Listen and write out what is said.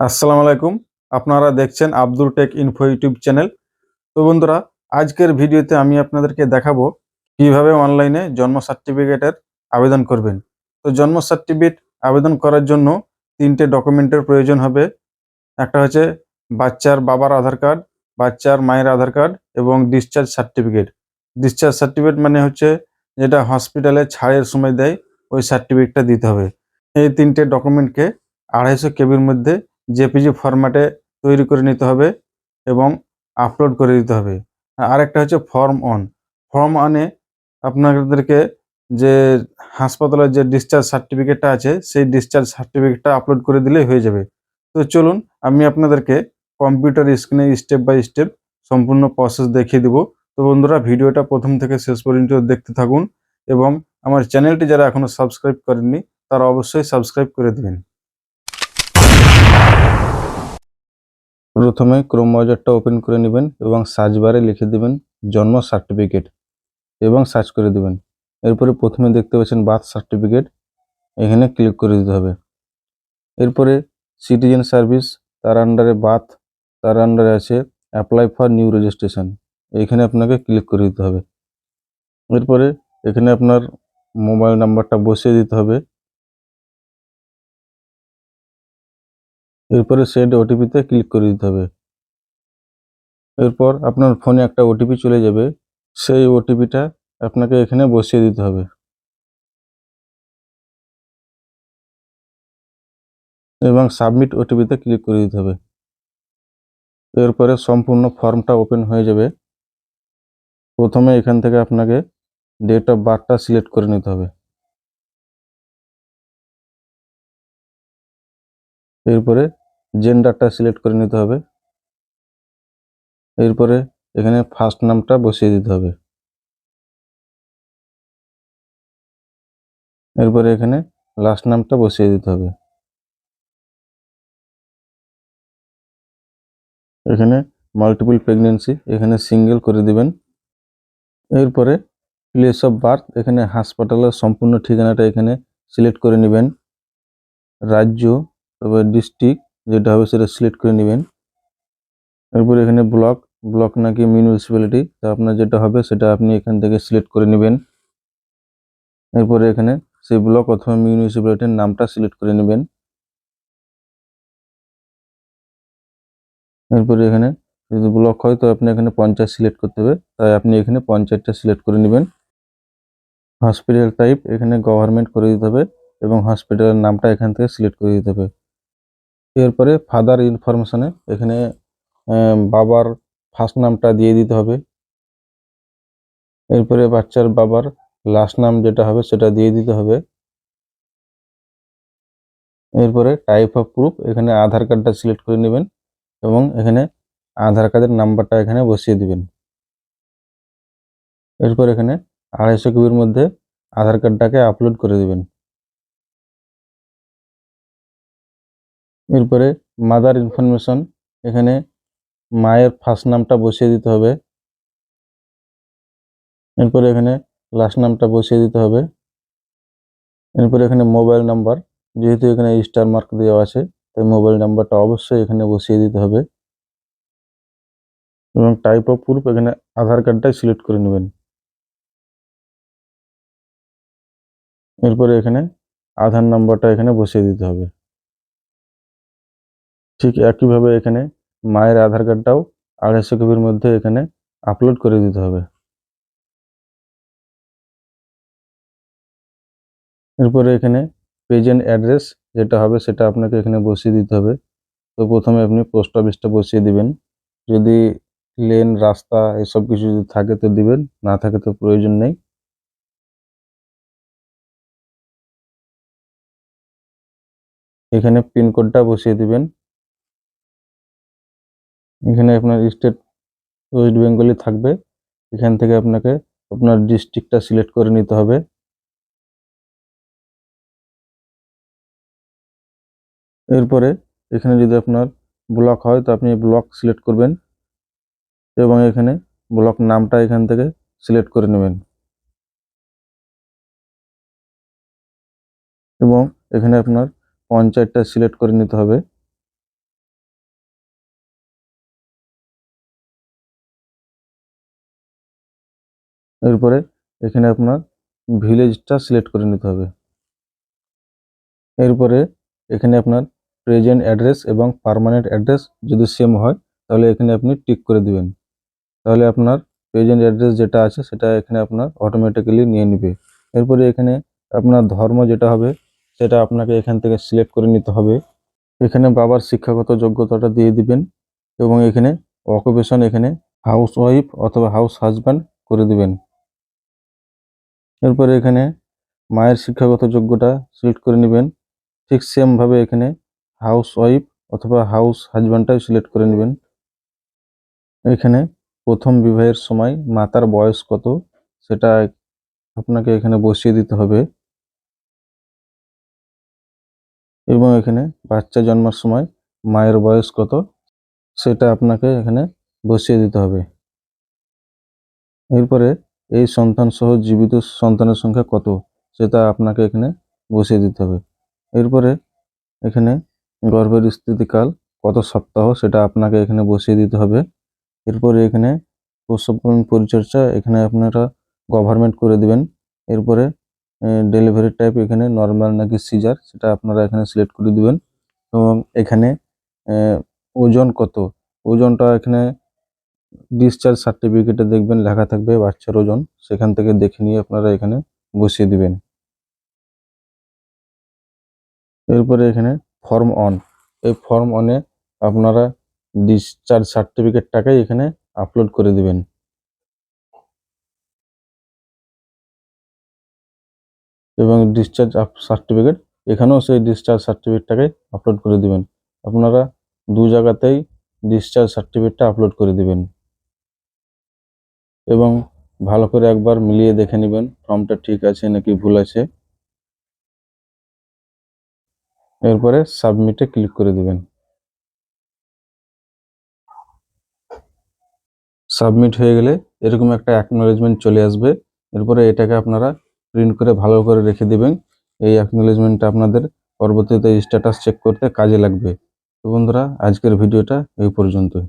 আসসালামু আলাইকুম। আপনারা দেখছেন Abdul tech info YouTube channel. তো বন্ধুরা, আজকের ভিডিওতে আমি আপনাদেরকে দেখাবো কীভাবে অনলাইনে জন্ম সার্টিফিকেটের আবেদন করবেন। তো জন্ম সার্টিফিকেট আবেদন করার জন্য তিনটে ডকুমেন্টের প্রয়োজন হবে। একটা হচ্ছে বাচ্চার বাবার আধার কার্ড, বাচ্চার মায়ের আধার কার্ড এবং ডিসচার্জ সার্টিফিকেট ডিসচার্জ সার্টিফিকেট মানে হচ্ছে যেটা হসপিটালে ছাড়ের সময় দেয়, ওই সার্টিফিকেটটা দিতে হবে। এই তিনটে ডকুমেন্টকে আড়াইশো কেবির মধ্যে জেপিজি ফরম্যাটে তৈরি করে নিতে হবে এবং আপলোড করে দিতে হবে। আর আরেকটা হচ্ছে ফর্ম অন ফর্ম অনে আপনাদেরকে যে হাসপাতালের যে ডিসচার্জ সার্টিফিকেটটা আছে, সেই ডিসচার্জ সার্টিফিকেটটা আপলোড করে দিলেই হয়ে যাবে। তো চলুন, আমি আপনাদেরকে কম্পিউটার স্ক্রিনে স্টেপ বাই স্টেপ সম্পূর্ণ প্রসেস দেখিয়ে দেবো। তো বন্ধুরা, ভিডিওটা প্রথম থেকে শেষ পর্যন্ত দেখতে থাকুন এবং আমার চ্যানেলটি যারা এখনও সাবস্ক্রাইব করেননি, তারা অবশ্যই সাবস্ক্রাইব করে দিবেন। প্রথমে ক্রোম ব্রাউজারটা ওপেন করে নেবেন এবং সার্চ বারে লিখে দেবেন জন্ম সার্টিফিকেট এবং সার্চ করে দেবেন। এরপরে প্রথমে দেখতে পাচ্ছেন বার্থ সার্টিফিকেট এখানে ক্লিক করে দিতে হবে। এরপরে সিটিজেন সার্ভিস তার আন্ডারে বার্থ তার আন্ডারে আছে অ্যাপ্লাই ফর নিউ রেজিস্ট্রেশন এখানে আপনাকে ক্লিক করে দিতে হবে। এরপরে এখানে আপনার মোবাইল নাম্বারটা বসিয়ে দিতে হবে। এরপরে সেন্ড ওটিপিতে ক্লিক করে দিতে হবে। এরপর আপনার ফোনে একটা ওটিপি চলে যাবে, সেই ওটিপিটা আপনাকে এখানে বসিয়ে দিতে হবে। এবং সাবমিট ওটিপিতে ক্লিক করে দিতে হবে। এরপরে সম্পূর্ণ ফর্মটা ওপেন হয়ে যাবে। প্রথমে এখান থেকে আপনাকে ডেট অফ বার্থটা সিলেক্ট করে নিতে হবে। এরপরে জেন্ডারটা সিলেক্ট করে নিতে হবে। এরপরে এখানে ফার্স্ট নামটা বসিয়ে দিতে হবে। এরপরে এখানে লাস্ট নামটা বসিয়ে দিতে হবে। এখানে মাল্টিপল প্রেগনেন্সি এখানে সিঙ্গেল করে দিবেন। এরপরে প্লেস অফ বার্থ এখানে হাসপাতালের সম্পূর্ণ ঠিকানাটা এখানে সিলেক্ট করে নেবেন। রাজ্য তবে ডিস্ট্রিক্ট যেটা হবে সেটা সিলেক্ট করে নেবেন। এরপর এখানে ব্লক ব্লক নাকি মিউনিসিপ্যালিটি তা আপনার যেটা হবে সেটা আপনি এখান থেকে সিলেক্ট করে নেবেন। এরপরে এখানে সেই ব্লক অথবা মিউনিসিপ্যালিটির নামটা সিলেক্ট করে নেবেন। এরপরে এখানে যদি ব্লক হয় তো আপনি এখানে পঞ্চায়েত সিলেক্ট করতে হবে, তাই আপনি এখানে পঞ্চায়েতটা সিলেক্ট করে নেবেন। হসপিটাল টাইপ এখানে গভর্নমেন্ট করে দিতে হবে এবং হসপিটালের নামটা এখান থেকে সিলেক্ট করে দিতে হবে। এরপরে ফাদার ইনফরমেশনে এখানে বাবার ফার্স্ট নামটা দিয়ে দিতে হবে। এরপরে বাচ্চার বাবার লাস্ট নাম যেটা হবে সেটা দিয়ে দিতে হবে। এরপরে টাইপ অফ প্রুফ এখানে আধার কার্ডটা সিলেক্ট করে নেবেন এবং এখানে আধার কার্ডের নাম্বারটা এখানে বসিয়ে দিবেন। এরপর এখানে আড়াইশো কিবির মধ্যে আধার কার্ডটাকে আপলোড করে দিবেন। এরপরে মাদার ইনফরমেশন, এখানে মায়ের ফার্স্ট নামটা বসিয়ে দিতে হবে। এরপরে এখানে লাস্ট নামটা বসিয়ে দিতে হবে। এরপরে এখানে মোবাইল নাম্বার যেহেতু এখানে স্টার মার্ক দেওয়া আছে, তাই মোবাইল নাম্বারটা অবশ্যই এখানে বসিয়ে দিতে হবে। এবং টাইপ অফ প্রুফ এখানে আধার কার্ডটাই সিলেক্ট করে নেবেন। এরপরে এখানে আধার নাম্বারটা এখানে বসিয়ে দিতে হবে। ঠিক একইভাবে এখানে মায়ের আধার কার্ডটাও আড়াইশো কপির মধ্যে এখানে আপলোড করে দিতে হবে। এরপরে এখানে প্রেজেন্ট অ্যাড্রেস যেটা হবে সেটা আপনাকে এখানে বসিয়ে দিতে হবে। তো প্রথমে আপনি পোস্ট অফিসটা বসিয়ে দিবেন। যদি লেন রাস্তা এসব কিছু যদি থাকে তো দিবেন, না থাকে তো প্রয়োজন নেই। এখানে পিনকোডটা বসিয়ে দিবেন। এখানে আপনার স্টেট ওয়েস্ট বেঙ্গলই থাকবে। এখান থেকে আপনাকে আপনার ডিস্ট্রিক্টটা সিলেক্ট করে নিতে হবে। এরপরে এখানে যদি আপনার ব্লক হয়, তো আপনি ব্লক সিলেক্ট করবেন এবং এখানে ব্লক নামটা এখান থেকে সিলেক্ট করে নেবেন। এবং এখানে আপনার পঞ্চায়েতটা সিলেক্ট করে নিতে হবে। এরপরে এখানে আপনার ভিলেজটা সিলেক্ট করে নিতে হবে। এরপরে এখানে আপনার প্রেজেন্ট অ্যাড্রেস এবং পার্মানেন্ট অ্যাড্রেস যদি সেম হয়, তাহলে এখানে আপনি টিক করে দিবেন। তাহলে আপনার প্রেজেন্ট অ্যাড্রেস যেটা আছে, সেটা এখানে আপনার অটোমেটিক্যালি নিয়ে নেবে। এরপরে এখানে আপনার ধর্ম যেটা হবে, সেটা আপনাকে এখান থেকে সিলেক্ট করে নিতে হবে। এখানে বাবার শিক্ষাগত যোগ্যতাটা দিয়ে দিবেন এবং এখানে অকুপেশন এখানে হাউস ওয়াইফ অথবা হাউস হাজব্যান্ড করে দিবেন। এরপরে এখানে মায়ের শিক্ষাগত যোগ্যতা সিলেক্ট করে নেবেন। ঠিক সেমভাবে এখানে হাউস ওয়াইফ অথবা হাউস হাজব্যান্ডটাই সিলেক্ট করে নেবেন। এখানে প্রথম বিবাহের সময় মাতার বয়স কত সেটা আপনাকে এখানে বসিয়ে দিতে হবে। এবং এখানে বাচ্চা জন্মার সময় মায়ের বয়স কত সেটা আপনাকে এখানে বসিয়ে দিতে হবে। এরপরে এই সন্তান সহ জীবিত সন্তানের সংখ্যা কত? সেটা আপনাকে এখানে বসিয়ে দিতে হবে। এরপরে এখানে গর্ভের স্থিতিকাল কত সপ্তাহ সেটা আপনাকে এখানে বসিয়ে দিতে হবে। এরপরে এখানে প্রসব পরিচর্যা, এখানে আপনারা গভর্নমেন্ট করে দিবেন। এরপরে ডেলিভারি টাইপ এখানে নর্মাল নাকি সিজার সেটা আপনারা এখানে সিলেক্ট করে দিবেন। এবং এখানে ওজন কত? ওজনটা এখানে ডিসচার্জ সার্টিফিকেটে দেখবেন, লেখা থাকবে বাচ্চার ওজন। সেখান থেকে দেখে নিয়ে আপনারা এখানে বসিয়ে দিবেন। এরপরে এখানে ফর্ম অন এই ফর্ম অনে আপনারা ডিসচার্জ সার্টিফিকেটটাকে এখানে আপলোড করে দিবেন। এবং ডিসচার্জ সার্টিফিকেট এখানেও সেই ডিসচার্জ সার্টিফিকেটটাকে আপলোড করে দিবেন। আপনারা দু জায়গাতেই ডিসচার্জ সার্টিফিকেটটা আপলোড করে দিবেন। এবং ভালো করে একবার মিলিয়ে দেখে নেবেন, ফর্মটা ঠিক আছে নাকি ভুল আছে। এরপরে সাবমিটে ক্লিক করে দিবেন। সাবমিট হয়ে গেলে এরকম একটা অ্যাকনোলেজমেন্ট চলে আসবে। এরপরে এটাকে আপনারা প্রিন্ট করে ভালো করে রেখে দিবেন। এই অ্যাকনোলেজমেন্টটা আপনাদের পরবর্তীতে স্ট্যাটাস চেক করতে কাজে লাগবে। তো বন্ধুরা, আজকের ভিডিওটা এই পর্যন্তই।